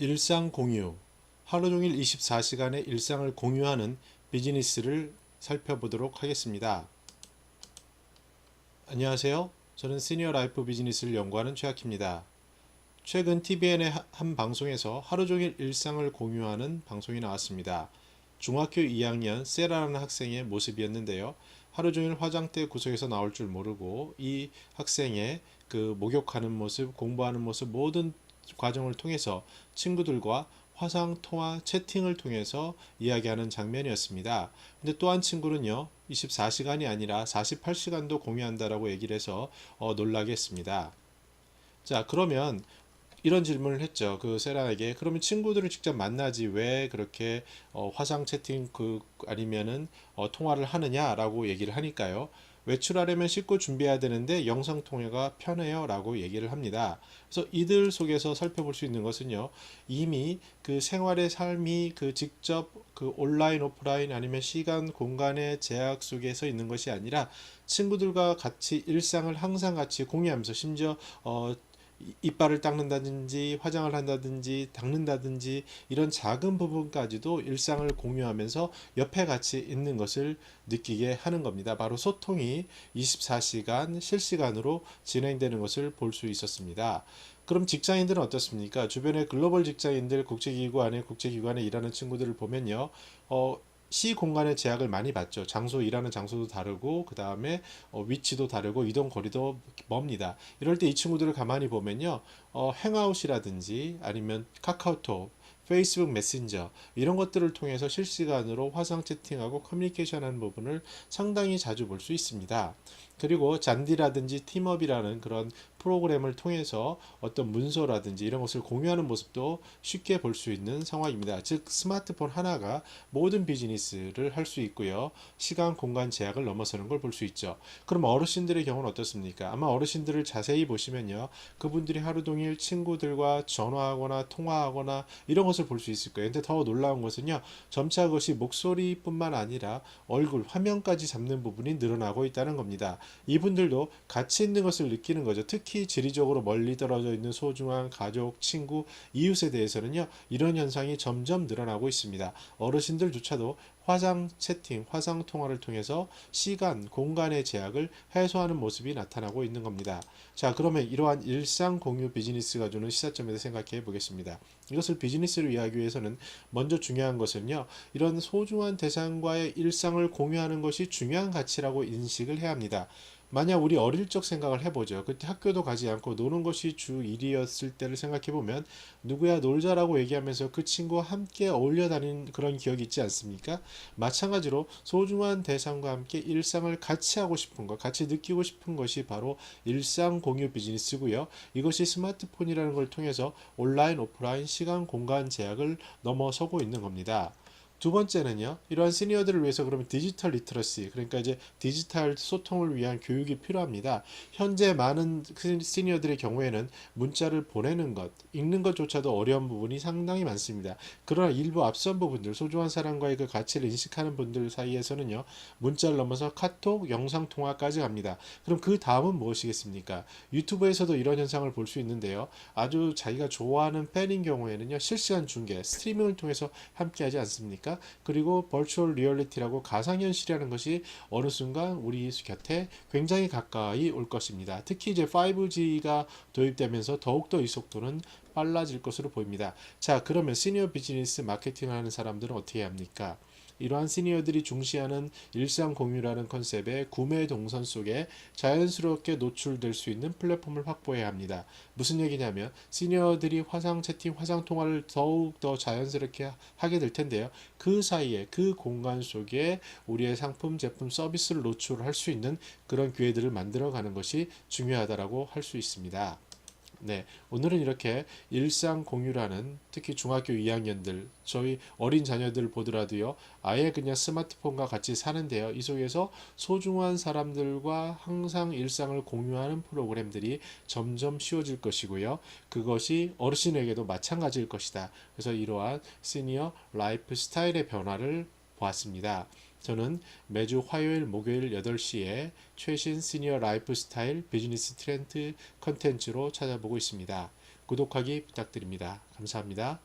일상 공유. 하루 종일 24시간의 일상을 공유하는 비즈니스를 살펴보도록 하겠습니다. 안녕하세요. 저는 시니어 라이프 비즈니스를 연구하는 최학입니다. 최근 TVN의 한 방송에서 하루 종일 일상을 공유하는 방송이 나왔습니다. 중학교 2학년 세라라는 학생의 모습이었는데요. 하루 종일 화장대 구석에서 나올 줄 모르고 이 학생의 그 목욕하는 모습, 공부하는 모습 모든 과정을 통해서 친구들과 화상 통화 채팅을 통해서 이야기하는 장면이었습니다. 근데 또 한 친구는요, 24시간이 아니라 48시간도 공유한다라고 얘기를 해서 어, 놀라게 했습니다. 자, 그러면 이런 질문을 했죠. 그 세라에게 그러면 친구들을 직접 만나지 왜 그렇게 어, 화상 채팅 그 아니면은 어, 통화를 하느냐라고 얘기를 하니까요. 외출하려면 씻고 준비해야 되는데 영상 통화가 편해요 라고 얘기를 합니다. 그래서 이들 속에서 살펴볼 수 있는 것은요. 이미 그 생활의 삶이 그 직접 그 온라인 오프라인 아니면 시간 공간의 제약 속에서 있는 것이 아니라 친구들과 같이 일상을 항상 같이 공유하면서 심지어 어 이빨을 닦는다든지 화장을 한다든지 닦는다든지 이런 작은 부분까지도 일상을 공유하면서 옆에 같이 있는 것을 느끼게 하는 겁니다. 바로 소통이 24시간 실시간으로 진행되는 것을 볼 수 있었습니다. 그럼 직장인들은 어떻습니까? 주변에 글로벌 직장인들 국제기구 안에 국제기관에 일하는 친구들을 보면요. 어, 시 공간의 제약을 많이 받죠. 장소 일하는 장소도 다르고 그 다음에 어, 위치도 다르고 이동 거리도 멉니다. 이럴 때 이 친구들을 가만히 보면요, 어, 행아웃이라든지 아니면 카카오톡, 페이스북 메신저 이런 것들을 통해서 실시간으로 화상 채팅하고 커뮤니케이션하는 부분을 상당히 자주 볼 수 있습니다. 그리고 잔디라든지 팀업이라는 그런 프로그램을 통해서 어떤 문서라든지 이런 것을 공유하는 모습도 쉽게 볼 수 있는 상황입니다. 즉 스마트폰 하나가 모든 비즈니스를 할 수 있고요. 시간 공간 제약을 넘어서는 걸 볼 수 있죠. 그럼 어르신들의 경우는 어떻습니까? 아마 어르신들을 자세히 보시면요. 그분들이 하루 종일 친구들과 전화하거나 통화하거나 이런 것을 볼 수 있을 거예요. 근데 더 놀라운 것은요. 점차 그것이 목소리뿐만 아니라 얼굴 화면까지 잡는 부분이 늘어나고 있다는 겁니다. 이분들도 가치 있는 것을 느끼는 거죠. 특히 지리적으로 멀리 떨어져 있는 소중한 가족, 친구, 이웃에 대해서는요. 이런 현상이 점점 늘어나고 있습니다. 어르신들조차도 화상 채팅, 화상 통화를 통해서 시간, 공간의 제약을 해소하는 모습이 나타나고 있는 겁니다. 자, 그러면 이러한 일상 공유 비즈니스가 주는 시사점에서 생각해 보겠습니다. 이것을 비즈니스로 이해하기 위해서는 먼저 중요한 것은요, 이런 소중한 대상과의 일상을 공유하는 것이 중요한 가치라고 인식을 해야 합니다. 만약 우리 어릴 적 생각을 해보죠. 그때 학교도 가지 않고 노는 것이 주 일이었을 때를 생각해보면 누구야 놀자라고 얘기하면서 그 친구와 함께 어울려 다니는 그런 기억이 있지 않습니까? 마찬가지로 소중한 대상과 함께 일상을 같이 하고 싶은 것, 같이 느끼고 싶은 것이 바로 일상 공유 비즈니스고요. 이것이 스마트폰이라는 걸 통해서 온라인, 오프라인, 시간, 공간 제약을 넘어서고 있는 겁니다. 두 번째는요, 이러한 시니어들을 위해서 그러면 디지털 리터러시, 그러니까 이제 디지털 소통을 위한 교육이 필요합니다. 현재 많은 시니어들의 경우에는 문자를 보내는 것, 읽는 것조차도 어려운 부분이 상당히 많습니다. 그러나 일부 앞선 부분들, 소중한 사람과의 그 가치를 인식하는 분들 사이에서는요, 문자를 넘어서 카톡, 영상 통화까지 갑니다. 그럼 그 다음은 무엇이겠습니까? 유튜브에서도 이런 현상을 볼 수 있는데요. 아주 자기가 좋아하는 팬인 경우에는요, 실시간 중계, 스트리밍을 통해서 함께 하지 않습니까? 않습니까? 그리고 벌추얼 리얼리티라고 가상현실이라는 것이 어느 순간 우리 곁에 굉장히 가까이 올 것입니다. 특히 이제 5G가 도입되면서 더욱더 이 속도는 빨라질 것으로 보입니다. 자, 그러면 시니어 비즈니스 마케팅을 하는 사람들은 어떻게 합니까? 이러한 시니어들이 중시하는 일상 공유라는 컨셉의 구매 동선 속에 자연스럽게 노출될 수 있는 플랫폼을 확보해야 합니다. 무슨 얘기냐면 시니어들이 화상 채팅, 화상 통화를 더욱 더 자연스럽게 하게 될 텐데요. 그 사이에 그 공간 속에 우리의 상품, 제품, 서비스를 노출할 수 있는 그런 기회들을 만들어 가는 것이 중요하다라고 할 수 있습니다. 네, 오늘은 이렇게 일상 공유라는 특히 중학교 2학년들, 저희 어린 자녀들 보더라도요, 아예 그냥 스마트폰과 같이 사는데요. 이 속에서 소중한 사람들과 항상 일상을 공유하는 프로그램들이 점점 쉬워질 것이고요. 그것이 어르신에게도 마찬가지일 것이다. 그래서 이러한 시니어 라이프 스타일의 변화를 보았습니다. 저는 매주 화요일, 목요일 8시에 최신 시니어 라이프 스타일 비즈니스 트렌드 컨텐츠로 찾아보고 있습니다. 구독하기 부탁드립니다. 감사합니다.